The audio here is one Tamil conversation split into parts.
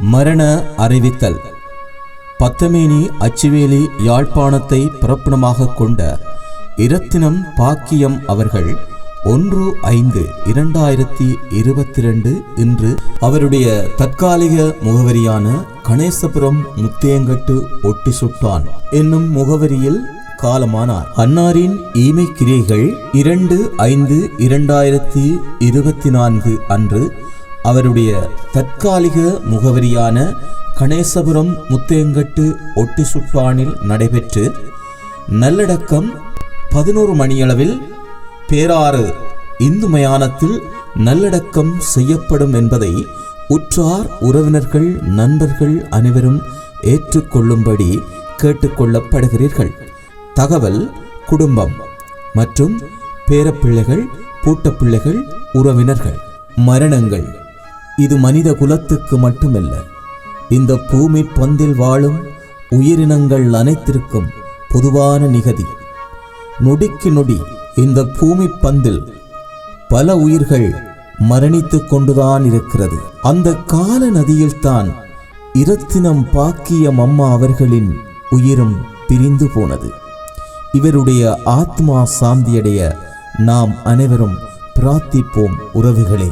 மரண அறிவித்தல். பத்தமேனி அச்சுவேலி யாழ்ப்பாணத்தை பிறப்பிடமாக கொண்ட இரத்தினம் பாக்கியம் அவர்கள் ஒன்று ஐந்து இரண்டாயிரத்தி இருபத்தி ரெண்டு இன்று அவருடைய தற்காலிக முகவரியான கணேசபுரம் முத்தேங்கட்டு ஒட்டி சுட்டான் என்னும் முகவரியில் காலமானார். அன்னாரின் ஈமை கிரியைகள் இரண்டு ஐந்து இரண்டாயிரத்தி இருபத்தி நான்கு அன்று அவருடைய தற்காலிக முகவரியான கணேசபுரம் முத்தேங்கட்டு ஒட்டி சுட்டானில் நடைபெற்று நல்லடக்கம் பதினோரு மணியளவில் பேராறு இந்து மயானத்தில் நல்லடக்கம் செய்யப்படும் என்பதை உற்றார் உறவினர்கள் நண்பர்கள் அனைவரும் ஏற்றுக்கொள்ளும்படி கேட்டுக்கொள்ளப்படுகிறீர்கள். தகவல் குடும்பம் மற்றும் பேரப்பிள்ளைகள் பூட்டப்பிள்ளைகள் உறவினர்கள். மரணங்கள். இது மனித குலத்துக்கு மட்டுமல்ல. இந்த பூமி பந்தில் வாழும் உயிரினங்கள் அனைத்திற்கும் பொதுவான நிகதி. நொடிக்கு நொடி இந்த பூமி பந்தில் பல உயிர்கள் மரணித்து கொண்டுதான் இருக்கிறது. அந்த கால நதியில்தான் இரத்தினம் பாக்கியம் அம்மா அவர்களின் உயிரும் பிரிந்து போனது. இவருடைய ஆத்மா சாந்தியடைய நாம் அனைவரும் பிரார்த்திப்போம் உறவுகளே.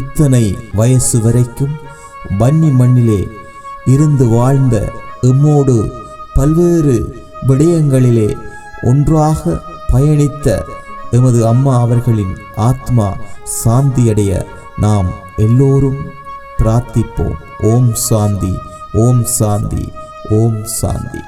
இத்தனை வயசு வரைக்கும் வன்னி மண்ணிலே இருந்து வாழ்ந்த எம்மோடு பல்வேறு விடயங்களிலே ஒன்றாக பயணித்த எமது அம்மா அவர்களின் ஆத்மா சாந்தியடைய நாம் எல்லோரும் பிரார்த்திப்போம். ஓம் சாந்தி ஓம் சாந்தி ஓம் சாந்தி.